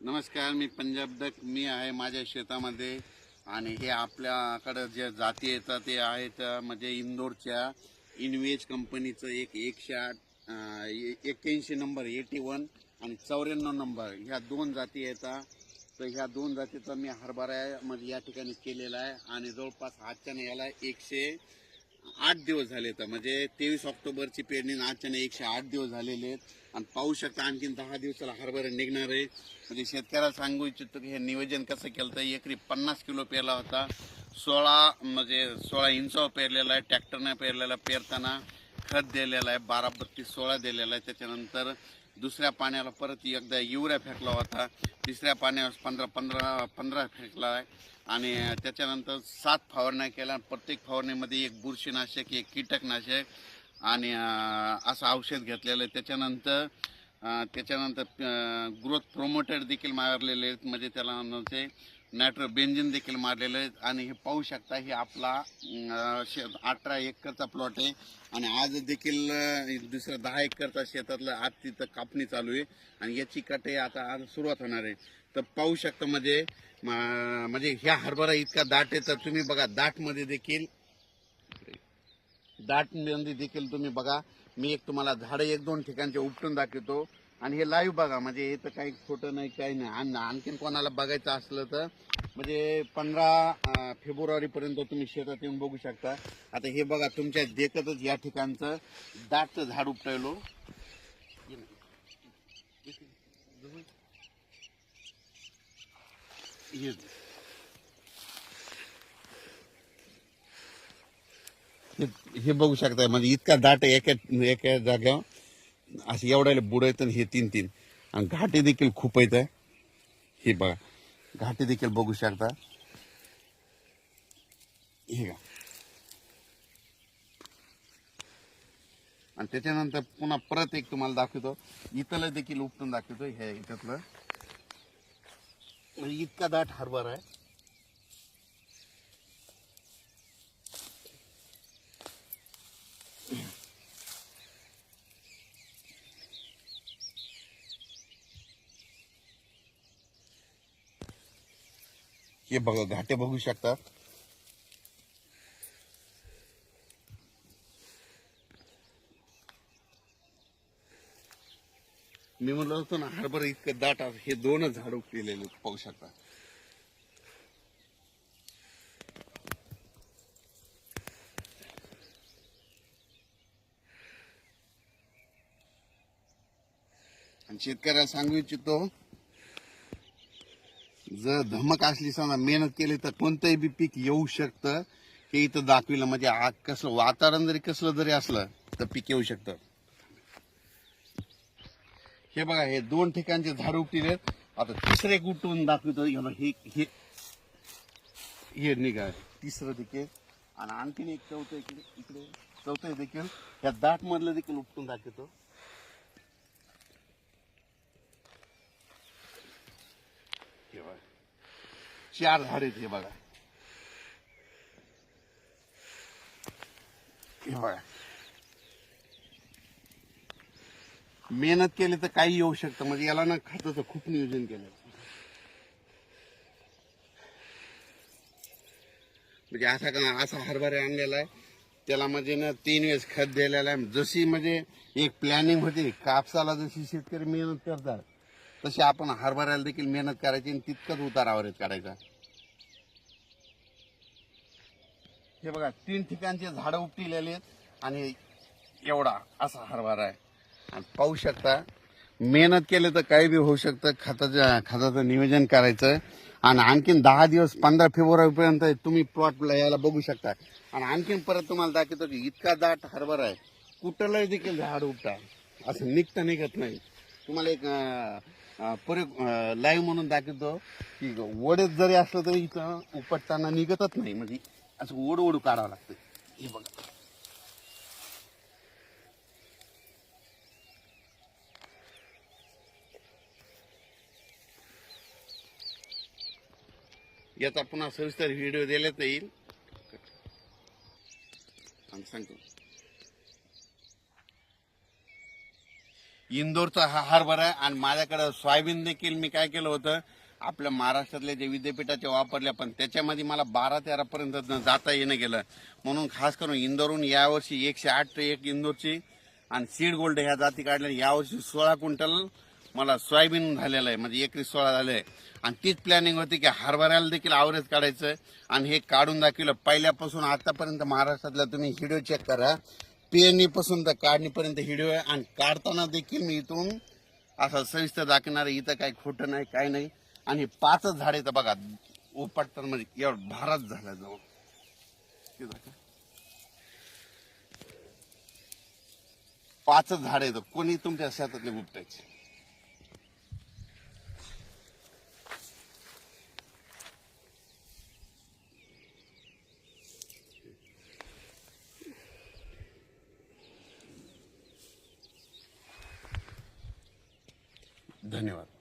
नमस्कार मी पंजाब डक मी आहे माझ्या शेतामध्ये. आणि हे आपल्याकडं जे जाती येतात ते आहेत म्हणजे इंदोरच्या इनवेज कंपनीचं एक एकशे आठ एक्क्याऐंशी नंबर एटी वन आणि चौऱ्याण्णव नंबर. ह्या दोन जाती येतात तर ह्या दोन जातीचा मी हरभरा म्हणजे या ठिकाणी केलेला आहे. आणि जवळपास आजच्या याला एकशे आठ दिवस झाले तर म्हणजे तेवीस ऑक्टोबरची पेरणी आणि एकशे आठ दिवस झालेले आहेत. आणि पाहू शकता आणखीन दहा दिवसाला हरभरा निघणार आहे. म्हणजे शेतकऱ्याला सांगू इच्छितो की हे नियोजन कसं केलं तर एकरी पन्नास किलो पेरला होता. सोळा म्हणजे सोळा इंचावर पेरलेला आहे ट्रॅक्टरनं पेरलेला पेरताना खत दिलेला आहे बारा बत्तीस सोळा दिलेला आहे. त्याच्यानंतर दुसऱ्या पाण्याला परत एकदा युऱ्या फेकला होता. तिसऱ्या पाण्यावर पंधरा पंधरा पंधरा फेकला आहे. आणि त्याच्यानंतर सात फवारण्या केल्या. प्रत्येक फवारणीमध्ये एक बुरशीनाशक एक कीटकनाशक आणि असं औषध घेतलेलं आहे. त्याच्यानंतर त्याच्यानंतर ग्रोथ प्रोमोटर देखील मारलेले आहेत. म्हणजे त्याला ते नायट्रो बेंजिन देखील मारलेलं आहे. आणि हे पाहू शकता हे आपला शेत शे अठरा एकरचा प्लॉट आहे. आणि आज देखील दुसरं दहा एकरचा शेतातलं आज तिथं कापणी चालू आहे. आणि याची कटे आता आज सुरुवात होणार आहे. तर पाहू शकता म्हणजे म्हणजे ह्या हरभरा इतका दाट आहे तर तुम्ही बघा दाटमध्ये देखील दाटमध्ये देखील तुम्ही बघा. मी एक तुम्हाला झाडं एक दोन ठिकाणचे उपटून दाखवतो. आणि हे लाईव्ह बघा म्हणजे हे तर काही खोटं नाही काही नाही. आणि आणखीन कोणाला बघायचं असलं तर म्हणजे पंधरा फेब्रुवारी पर्यंत तुम्ही शेतात येऊन बघू शकता. आता हे बघा तुमच्या देखतच या ठिकाणचं दाटचं झाड उपटायलो हे हे- बघू शकताय म्हणजे इतका दाट आहे एका एका जाग्यावर असे एवढ्याला बुड आहेत आणि हे तीन तीन. आणि घाटे देखील खूप आहेत हे. बघा. घाटे देखील बघू शकता. हे का आणि त्याच्यानंतर पुन्हा परत एक तुम्हाला दाखवतो. इथलं देखील उपटून दाखवतो हे याच्यातलं म्हणजे इतका दाट हरभरा आहे. हे बघा घाटे बघू शकतात मी म्हणलं होतो ना हरभर इतकं दाट हे दोनच झाड उपलेले पाहू शकता. आणि शेतकऱ्याला सांगू इच्छितो जर धमक असली समजा मेहनत केली तर कोणतंही बी पीक येऊ शकतं. हे इथं दाखविलं म्हणजे आ- कसलं वातावरण जरी कसलं जरी असलं तर पीक येऊ शकतं. हे बघा हे दोन ठिकाणचे झाड उपटीले आता तिसरे कुटून दाखवतो हे हे हे निघा. तिसरं देखील. आणि आणखीन एक चौथं इकडे इकडे. चौथं देखील. या दाट मधलं देखील उपटून दाखवतो. हे बघा चार झाड आहेत हे बघा हे बघा मेहनत केली तर काही येऊ शकतं म्हणजे याला ना खताचं खूप नियोजन केलं म्हणजे असा का असा हरभरे आणलेला आहे त्याला म्हणजे ना तीन वेळेस खत दिलेलं आहे जशी म्हणजे एक प्लॅनिंग होती कापसाला जशी शेतकरी मेहनत करतात तशी आपण हरभऱ्याला देखील मेहनत करायची आणि तितकंच उतारावर काढायचा. हे बघा तीन ठिकाणचे झाडं उपटिलेले आहेत आणि एवढा असा हरभरा आहे. आणि पाहू शकता मेहनत केलं तर काही बी होऊ शकतं. खताचं खताचं नियोजन करायचं. आणि आणखीन दहा दिवस पंधरा फेब्रुवारीपर्यंत तुम्ही प्लॉटला यायला बघू शकता. आणि आणखीन परत तुम्हाला दाखवतो की इतका दाट हरभरा आहे. कुठलंही देखील झाड उपटा. असं निघता निघत नाही. तुम्हाला एक पुरे लाईव्ह म्हणून दाखवतो की वडेत जरी असलं तरी इथं उपटताना निघतच नाही. म्हणजे असं ओढ ओढू काढावं लागतं. हे बघा. याचा पुन्हा सविस्तर व्हिडिओ दिल्यात येईल. आणि सांगतो. इंदोरचा हा हरभरा आहे आणि माझ्याकडे सोयाबीन देखील मी काय केलं होतं आपल्या महाराष्ट्रातल्या जे विद्यापीठाचे वापरले पण त्याच्यामध्ये मला बारा तेरापर्यंत जाता येणं गेलं. म्हणून खास करून इंदोरहून यावर्षी एकशे आठ एक इंदोरची आणि सीड गोल्ड ह्या जाती काढल्या. यावर्षी सोळा क्विंटल मला सोयाबीन झालेलं आहे म्हणजे एकरी सोळा झालं आहे. आणि तीच प्लॅनिंग होती की हरभऱ्याला देखील आवरेज काढायचं. आणि हे काढून दाखवलं. पहिल्यापासून आतापर्यंत महाराष्ट्रातला तुम्ही व्हिडिओ चेक करा. पेरणीपासून तर काढणीपर्यंत हिडिओ आहे. आणि काढताना देखील मी इथून असं सविस्तर दाखवणार आहे. इथं काही खोटं नाही काय नाही. आणि हे पाचच झाडे तर बघा उपटतात म्हणजे एवढं भारत झाला जवळ. ते झाड पाचच झाडे कोणी तुमच्या शेतातले उपटायचे? धन्यवाद.